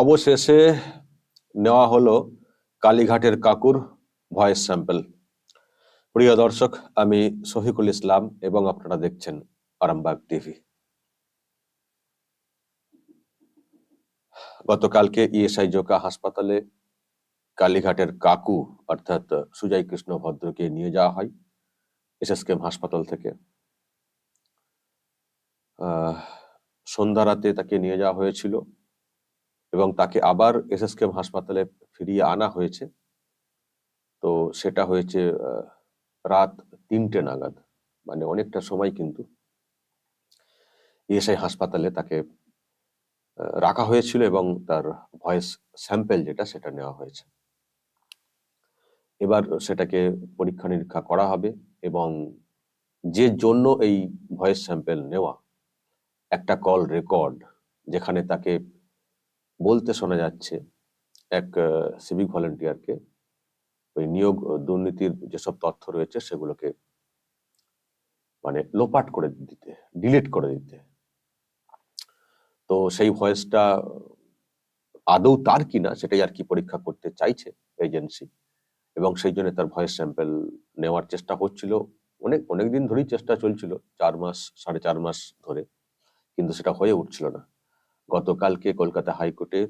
অবশেষে নেওয়া হলো কালীঘাটের কাকুর ভয়েস স্যাম্পল। প্রিয় দর্শক, আমি শফিকুল ইসলাম এবং আপনারা দেখছেন আরামবাগ টিভি। গতকালকে ইএসআই জোকা হাসপাতালে কালীঘাটের কাকু, অর্থাৎ সুজয় কৃষ্ণ ভদ্রকে নিয়ে যাওয়া হয়। এসএসকেএম হাসপাতাল থেকে। সন্ধ্যা রাতে তাকে নিয়ে যাওয়া হয়েছিল এবং তাকে আবার এসএসকেএম হাসপাতালে ফিরিয়ে আনা হয়েছে। তো সেটা হয়েছে রাত তিনটে নাগাদ মানে অনেকটা সময় কিন্তু ইএসআই হাসপাতালে তাকে রাখা হয়েছিল এবং তার ভয়েস স্যাম্পেল যেটা সেটা নেওয়া হয়েছে। এবার সেটাকে পরীক্ষা নিরীক্ষা করা হবে। এবং যে জন্য এই ভয়েস স্যাম্পেল নেওয়া, একটা কল রেকর্ড যেখানে তাকে বলতে শোনা যাচ্ছে এক সিভিক ভলেন্টিয়ারকে ওই নিয়োগ দুর্নীতির যেসব তথ্য রয়েছে সেগুলোকে মানে লোপাট করে দিতে ডিলিট করে দিতে। তো সেই ভয়েসটা আদৌ তার কিনা সেটাই আর কি পরীক্ষা করতে চাইছে এজেন্সি এবং সেই জন্য তার ভয়েস স্যাম্পেল নেওয়ার চেষ্টা হচ্ছিল। অনেক অনেক দিন ধরেই চেষ্টা চলছিল, চার মাস, সাড়ে চার মাস ধরে। কিন্তু সেটা হয়ে উঠছিল না। গতকালকে কলকাতা হাইকোর্টে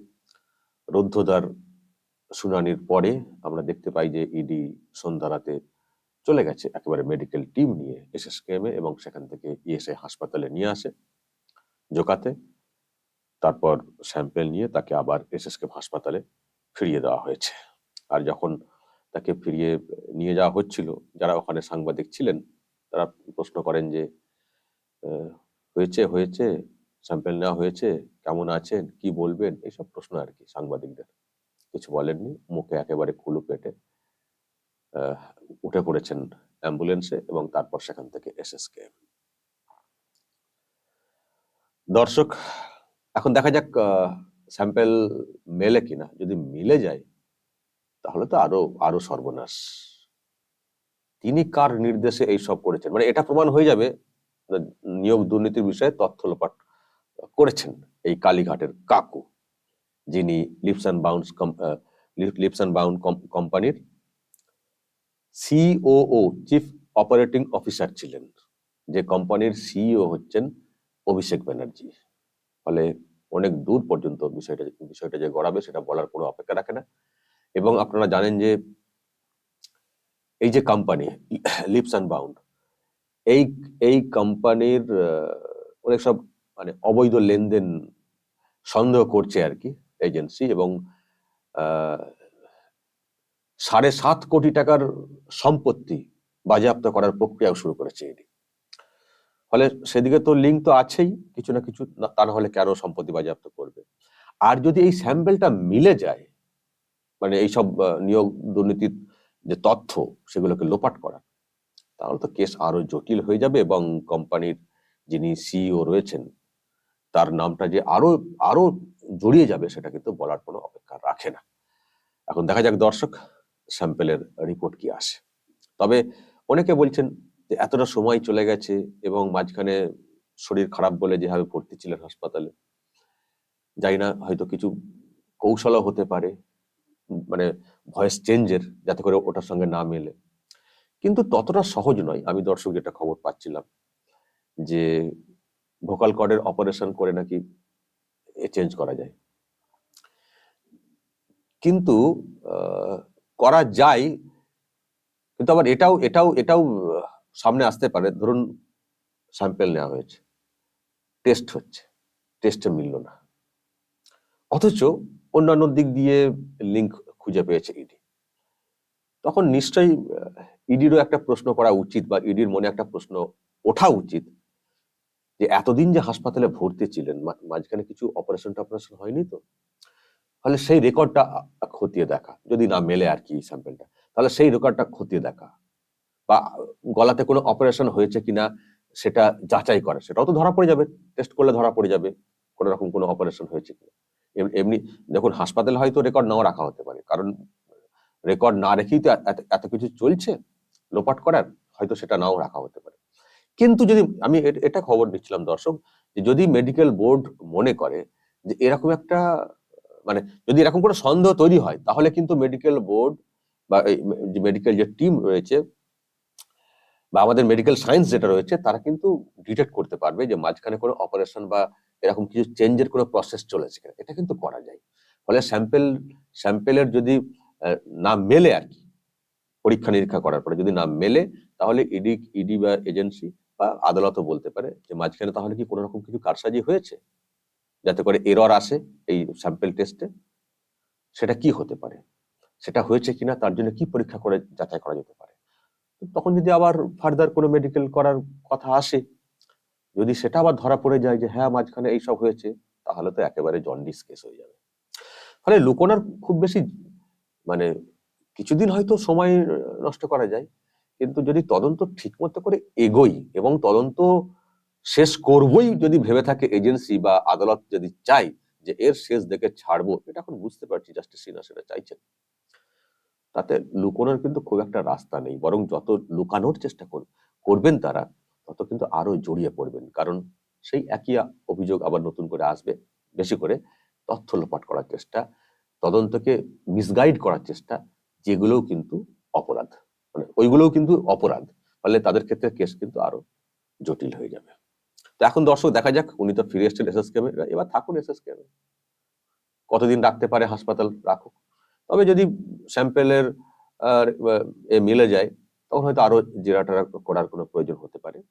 রুদ্ধদ্বার শুনানির পরে আমরা দেখতে পাই যে ইডি সন্ধ্যা রাতে চলে গেছে। একেবারে মেডিকেল টিম নিয়ে এসএসকেএম এবং সেখান থেকে ইএসআই হাসপাতালে নিয়ে আসে জোকাতে। তারপর স্যাম্পেল নিয়ে তাকে আবার এসএসকেএম হাসপাতালে ফিরিয়ে দেওয়া হয়েছে। আর যখন তাকে ফিরিয়ে নিয়ে যাওয়া হচ্ছিল। যারা ওখানে সাংবাদিক ছিলেন, তারা প্রশ্ন করেন যে হয়েছে হয়েছে স্যাম্পেল নেওয়া হয়েছে, কেমন আছেন, কি বলবেন? এইসব প্রশ্ন আর কি সাংবাদিকদের। কিছু বলেননি, মুখে একেবারে খুলু পেটে উঠে পড়েছেন অ্যাম্বুলেন্সে এবং তারপর সেখান থেকে এসএসকে। দর্শক, এখন দেখা যাক স্যাম্পেল মেলে কিনা। যদি মিলে যায় তাহলে তো আরও আরও সর্বনাশ। তিনি কার নির্দেশে এই সব করেছেন? মানে এটা প্রমাণ হয়ে যাবে নিয়োগ দুর্নীতির বিষয়ে তথ্য লোপাট করেছেন এই কালীঘাটের কাকু, যিনি leaps and bounce leaps and bound কোম্পানির সিওও চিফ অপারেটিং অফিসার ছিলেন, যে কোম্পানির সিইও হচ্ছেন অভিষেক ব্যানার্জি। ফলে অনেক দূর পর্যন্ত বিষয়টা বিষয়টা যে গড়াবে সেটা বলার কোনো অপেক্ষা রাখে না। এবং আপনারা জানেন যে এই যে কোম্পানি লিপস অ্যান্ড বাউন্ড এই এই কোম্পানির অনেক সব মানে অবৈধ লেনদেন সন্দেহ করছে আর কি এজেন্সি এবং সাড়ে সাত কোটি টাকার সম্পত্তি বাজেয়াপ্ত করার প্রক্রিয়াও শুরু করেছে এটি। ফলে সেদিকে তো লিঙ্ক তো আছেই, কিছু না কিছু তা না হলে কেন সম্পত্তি বাজেয়াপ্ত করবে? আর যদি এই স্যাম্পেলটা মিলে যায় মানে এইসব নিয়োগ দুর্নীতির যে তথ্য সেগুলোকে লোপাট করা। তাহলে তো কেস আরও জটিল হয়ে যাবে এবং কোম্পানির যিনি সিইও রয়েছেন, তার নামটা যে আরও আরও জড়িয়ে যাবে সেটা কিন্তু বলার কোনো অপেক্ষা রাখে না। এখন দেখা যাক দর্শক, স্যাম্পেলের রিপোর্ট কি আসে। তবে অনেকে বলছেন যে এতটা সময় চলে গেছে এবং মাঝখানে শরীর খারাপ বলে যেভাবে ভর্তি ছিলেন হাসপাতালে, জানি না, হয়তো কিছু কৌশলও হতে পারে। মানে ভয়েস চেঞ্জের যাতে করে ওটার সঙ্গে না মেলে। কিন্তু ততটা সহজ নয়, আমি দর্শক যেটা খবর পাচ্ছিলাম যে ভোকাল কর্ডের অপারেশন করে নাকি চেঞ্জ করা যায়। কিন্তু করা যায়, কিন্তু আবার এটাও এটাও এটাও সামনে আসতে পারে। ধরুন স্যাম্পেল নেওয়া হয়েছে টেস্ট হচ্ছে টেস্টে মিলল না। অথচ অন্যান্য দিক দিয়ে লিঙ্ক খুঁজে পেয়েছে ইডি তখন নিশ্চয়ই ইডিরও একটা প্রশ্ন করা উচিত বা ইডির মনে একটা প্রশ্ন ওঠা উচিত যে এতদিন যে হাসপাতালে ভর্তি ছিলেন মাঝখানে কিছু অপারেশন টপারেশন হয়নি তো? ফলে সেই রেকর্ডটা খতিয়ে দেখা, যদি না মেলে আর কি স্যাম্পেলটা তাহলে সেই রেকর্ডটা খতিয়ে দেখা। বা গলাতে কোনো অপারেশন হয়েছে কিনা সেটা যাচাই করা, সেটাও তো ধরা পড়ে যাবে টেস্ট করলে ধরা পড়ে যাবে, কোনো রকম কোনো অপারেশন হয়েছে কিনা। এমনি দেখুন, হাসপাতালে হয়তো রেকর্ড নাও রাখা হতে পারে। কারণ রেকর্ড না রেখেই তো এত কিছু চলছে। লোপাট করার হয়তো সেটা নাও রাখা হতে পারে। কিন্তু যদি আমি এটা খবর দিচ্ছিলাম দর্শক যদি মেডিকেল বোর্ড মনে করে যে এরকম একটা মানে যদি এরকম কোনো সন্দেহ তৈরি হয়, তাহলে কিন্তু মেডিকেল বোর্ড বা মেডিকেল যে টিম রয়েছে বা আমাদের মেডিকেল সায়েন্স যেটা রয়েছে, তারা কিন্তু ডিটেক্ট করতে পারবে যে মাঝখানে কোনো অপারেশন বা এরকম কিছু চেঞ্জের কোনো প্রসেস চলেছে কিনা, এটা কিন্তু করা যায়। ফলে স্যাম্পেল স্যাম্পেলের যদি না মেলে আর কি, পরীক্ষা নিরীক্ষা করার পরে যদি না মেলে, তাহলে ইডি ইডি বা এজেন্সি বা আদালতও বলতে পারে যে মাঝখানে তাহলে কি কোনো রকম কিছু কারসাজি হয়েছে? যাতে করে এরর আসে এই স্যাম্পেল টেস্টে সেটা কি হতে পারে? সেটা হয়েছে কিনা? তার জন্য কি পরীক্ষা করে যাচাই করা যেতে পারে? তখন যদি আবার ফার্দার কোনো মেডিকেল করার কথা আসে যদি সেটা আবার ধরা পড়ে যায় যে হ্যাঁ মাঝখানে এইসব হয়েছে, তাহলে তো একেবারে জন্ডিস কেস হয়ে যাবে। ফলে লুকোনার খুব বেশি মানে কিছুদিন হয়তো সময় নষ্ট করা যায়, কিন্তু যদি তদন্ত ঠিক মতো করে এগোই এবং তদন্ত শেষ করবই যদি ভেবে থাকে এজেন্সি বা আদালত যদি চাই যে, এর শেষ দেখে ছাড়বো, এটা এখন বুঝতে পারছি জাস্টিস সিনহা সেটা চাইছেন। তাতে লুকোনোর কিন্তু খুব একটা রাস্তা নেই, বরং যত লুকানোর চেষ্টা কর- করবেন তারা তত কিন্তু আরও জড়িয়ে পড়বেন। কারণ সেই একই অভিযোগ আবার নতুন করে আসবে, বেশি করে তথ্য লোপাট করার চেষ্টা, তদন্তকে মিসগাইড করার চেষ্টা, যেগুলোও কিন্তু অপরাধ। মানে ওইগুলোও কিন্তু অপরাধ। ফলে তাদের ক্ষেত্রে কেস কিন্তু আরও জটিল হয়ে যাবে। তো এখন দর্শক দেখা যাক, উনি তো ফিরে এসেছেন এসএস কেমে এবার থাকুন এসএস কেমে কতদিন রাখতে পারে হাসপাতাল, রাখুক। তবে যদি স্যাম্পেলের এ, মিলে যায় তখন হয়তো আরও জেরাটারা করার কোনো প্রয়োজন হতে পারে।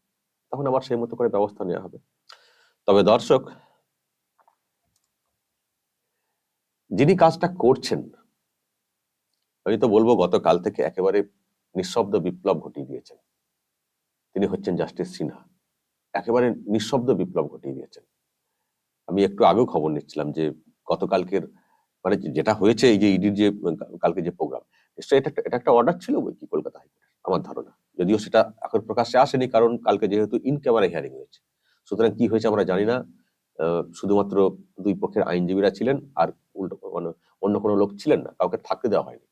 তখন আবার সেই মতো করে ব্যবস্থা নেওয়া হবে। তবে দর্শক, যিনি কাজটা করছেন, আমি তো বলব গতকাল থেকে একেবারে নিঃশব্দ বিপ্লব ঘটিয়ে দিয়েছেন। তিনি হচ্ছেন জাস্টিস সিনহা। একেবারে নিঃশব্দ বিপ্লব ঘটিয়ে দিয়েছেন। আমি একটু আগেও খবর নিচ্ছিলাম যে গতকালকের মানে যেটা হয়েছে, এই যে ইডির যে কালকে যে প্রোগ্রাম এটা একটা- এটা একটা অর্ডার ছিল বই কি, কলকাতা হাইকোর্টের? আমার ধারণা। যদিও সেটা এখন প্রকাশ্যে আসেনি, কারণ কালকে যেহেতু ইন ক্যামেরা হিয়ারিং হয়েছে। সুতরাং কি হয়েছে আমরা জানি না। শুধুমাত্র দুই পক্ষের আইনজীবীরা ছিলেন আর উল্টো মানে অন্য কোনো লোক ছিলেন না, কাউকে থাকতে দেওয়া হয়নি।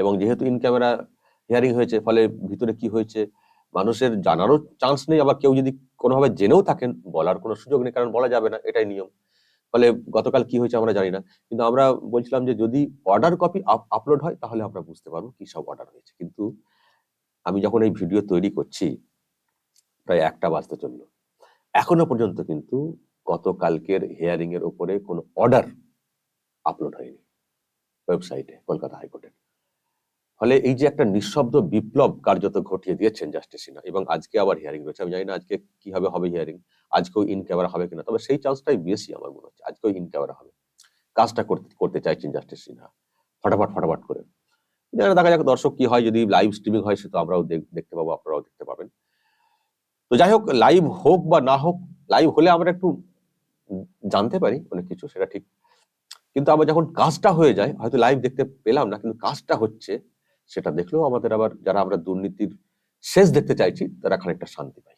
এবং যেহেতু ইন ক্যামেরা হিয়ারিং হয়েছে, ফলে ভিতরে কি হয়েছে, মানুষের জানারও চান্স নেই। আবার কেউ যদি কোনোভাবে জেনেও থাকেন, বলার কোনো সুযোগ নেই, কারণ বলা যাবে না, এটাই নিয়ম। ফলে গতকাল কি হয়েছে আমরা জানি না। কিন্তু আমরা বলছিলাম যে যদি অর্ডার কপি আপলোড হয়, তাহলে আমরা বুঝতে পারব কি সব অর্ডার হয়েছে। কিন্তু আমি যখন এই ভিডিও তৈরি করছি, প্রায় একটা বাজতে চলল। এখনও পর্যন্ত কিন্তু গতকালকের হিয়ারিং এর উপরে কোনো অর্ডার আপলোড হয়নি ওয়েবসাইটে, কলকাতা হাইকোর্টের ফলে এই যে একটা নিঃশব্দ বিপ্লব কার্যত ঘটিয়ে দিয়েছেন জাস্টিস সিনহা, এবং আজকে আবার হিয়ারিং রয়েছে, আমি জানি না আজকে কীভাবে হবে হিয়ারিং, আজকেও ইন ক্যামেরা হবে কিনা, তবে সেই চান্সটাই বেশি আমার মনে হচ্ছে, আজকেও ইন ক্যামেরা হবে। কাজটা করতে করতে চাইছেন জাস্টিস সিনহা। ফটাফট ফটাফট করে। দেখা যাক দর্শক কি হয়, যদি লাইভ স্ট্রিমিং হয় সে তো আমরাও দেখ- দেখতে পাবো, আপনারাও দেখতে পাবেন। তো যাই হোক লাইভ হোক বা না হোক লাইভ হলে আমরা একটু জানতে পারি অনেক কিছু, সেটা ঠিক। কিন্তু আবার যখন কাজটা হয়ে যায়, হয়তো লাইভ দেখতে পেলাম না, কিন্তু কাজটা হচ্ছে, সেটা দেখলেও আমাদের আবার যারা আমরা দুর্নীতির শেষ দেখতে চাইছি, তারা খানিকটা শান্তি পাই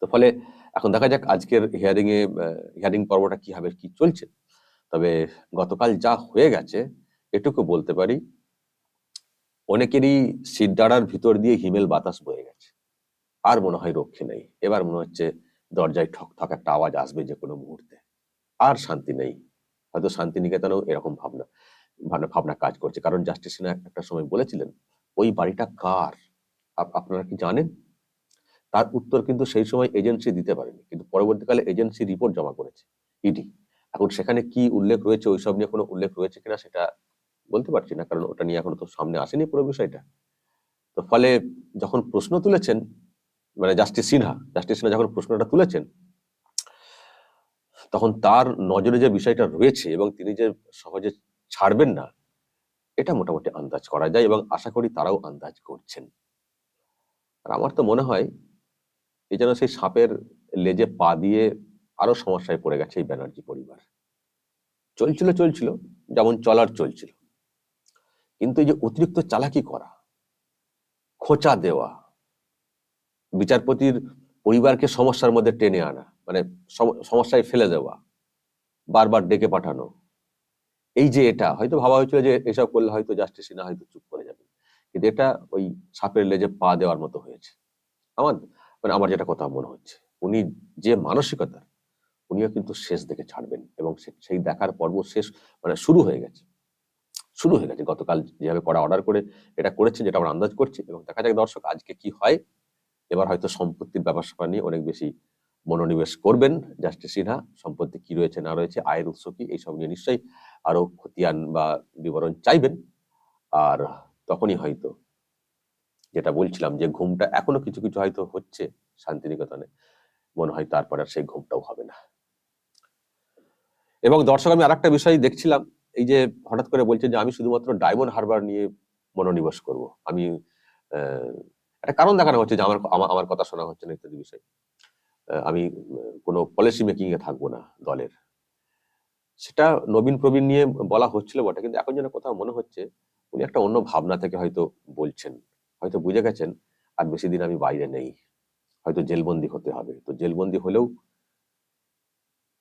তো ফলে এখন দেখা যাক আজকের হিয়ারিং এ হিয়ারিং পর্বটা কি হবে, কি চলছে। তবে গতকাল যা হয়ে গেছে, এটুকু বলতে পারি অনেকেরই সিদ্ধারার ভিতর দিয়ে হিমেল বাতাস বয়ে গেছে। আর মনে হয় রক্ষে নেই। এবার মনে হচ্ছে দরজায় ঠক ঠক একটা আওয়াজ আসবে যে কোনো মুহূর্তে। আর শান্তি নেই। হয়তো শান্তিনিকেতনেও এরকম ভাবনা ভাবনা ভাবনা কাজ করছে। কারণ জাস্টিস একটা সময় বলেছিলেন, ওই বাড়িটা কার? আপ- আপনারা কি জানেন? তার উত্তর কিন্তু সেই সময় এজেন্সি দিতে পারেনি। কিন্তু পরবর্তীকালে এজেন্সি রিপোর্ট জমা করেছে, ইডি। এখন সেখানে কি উল্লেখ রয়েছে, ওইসব নিয়ে কোনো উল্লেখ রয়েছে কিনা সেটা বলতে পারছি না, কারণ ওটা নিয়ে এখনও তো সামনে আসেনি পুরো বিষয়টা। তো ফলে যখন প্রশ্ন তুলেছেন মানে জাস্টিস সিনহা জাস্টিস সিনহা যখন প্রশ্নটা তুলেছেন, তখন তার নজরে যে বিষয়টা রয়েছে এবং তিনি যে সহজে ছাড়বেন না, এটা মোটামুটি আন্দাজ করা যায় এবং আশা করি তারাও আন্দাজ করছেন। আর আমার তো মনে হয় এই যেন সেই সাপের লেজে পা দিয়ে আরও সমস্যায় পড়ে গেছে এই ব্যানার্জি পরিবার। চলছিল চলছিল, যেমন চলার চলছিল। কিন্তু এই যে অতিরিক্ত চালাকি করা, খোঁচা দেওয়া, বিচারপতির পরিবারকে সমস্যার মধ্যে টেনে আনা মানে সম- সমস্যায় ফেলে দেওয়া, বারবার ডেকে পাঠানো, এই যে এটা, হয়তো ভাবা হয়েছিল যে এসব করলে হয়তো জাস্টিস সিনহা হয়তো চুপ করে যাবে। কিন্তু এটা ওই সাপের লেজে পা দেওয়ার মতো হয়েছে। আমার মানে আমার যেটা কথা মনে হচ্ছে, উনি যে মানসিকতার, উনিও কিন্তু শেষ দেখে ছাড়বেন এবং সেই দেখার পর্ব শেষ মানে শুরু হয়ে গেছে। শুরু হয়ে গেছে। গতকাল যেভাবে করা অর্ডার করে এটা করেছেন, যেটা আমরা আন্দাজ করছি এবং দেখা যাক দর্শক আজকে কি হয়। এবার হয়তো সম্পত্তির ব্যাপার স্যাপার নিয়ে অনেক বেশি মনোনিবেশ করবেন জাস্টিস সিনহা। সম্পত্তি কি রয়েছে, না রয়েছে, আয়ের উৎস কি, এইসব নিয়ে নিশ্চয়ই আরও খতিয়ান বা বিবরণ চাইবেন। আর তখনই হয়তো যেটা বলছিলাম যে ঘুমটা এখনও কিছু কিছু হয়তো হচ্ছে শান্তিনিকেতনে। মনে হয় তারপরে আর সেই ঘুমটাও হবে না। এবং দর্শক, আমি আরেকটা বিষয় দেখছিলাম এই যে হঠাৎ করে বলছে যে আমি শুধুমাত্র ডায়মন্ড হারবার নিয়ে মনোনিবেশ করব। আমি একটা কারণ দেখানো হচ্ছে যে আমার আমার কথা শোনা হচ্ছে না ইত্যাদি বিষয়। আমি, কোনো পলিসি মেকিং এ থাকব না দলের। সেটা নবীন প্রবীণ নিয়ে বলা হচ্ছিল বটে, কিন্তু এখন যেন কোথাও মনে হচ্ছে উনি একটা অন্য ভাবনা থেকে হয়তো বলছেন। হয়তো বুঝে গেছেন, আর বেশি দিন আমি বাইরে নেই। হয়তো জেলবন্দি হতে হবে। তো জেলবন্দি হলেও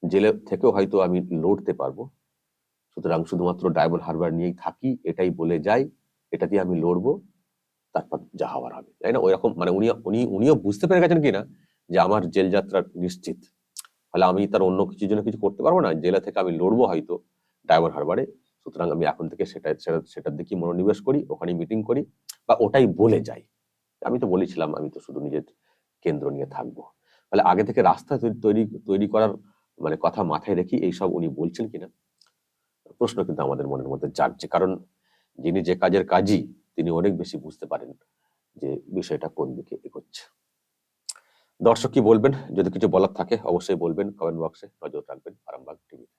জেলে থেকেও হয়তো আমি লড়তে পারব। সুতরাং শুধুমাত্র ডায়মন্ড হারবার নিয়েই থাকি, এটাই বলে যাই এটা দিয়ে আমি লড়বো, তারপর যা হওয়ার হবে। তাই না? ওইরকম মানে উনি উনি, উনিও বুঝতে পেরে গেছেন কিনা যে আমার জেল যাত্রা নিশ্চিত। ফলে আমি তার অন্য কিছুর জন্য কিছু করতে পারব না, জেলা থেকে আমি লড়বো হয়তো ডায়মন্ড হারবারে, সুতরাং আমি এখন থেকে সেটা, সেটা- সেটার দিকে মনোনিবেশ করি ওখানে মিটিং করি, বা ওটাই বলে যাই। আমি তো বলেছিলাম, আমি তো শুধু নিজের কেন্দ্র নিয়ে থাকব। ফলে আগে থেকে রাস্তা তৈরি তৈরি করার মানে কথা মাথায় রেখে এইসব উনি বলছেন কিনা প্রশ্ন কিন্তু আমাদের মনের মধ্যে জাগছে। কারণ যিনি যে কাজের কাজই, তিনি অনেক বেশি বুঝতে পারেন যে বিষয়টা কোন দিকে এগোচ্ছে। দর্শক কি বলবেন? যদি কিছু বলার থাকে, অবশ্যই বলবেন কমেন্ট বক্সে। নজর রাখবেন আরামবাগ টিভিতে।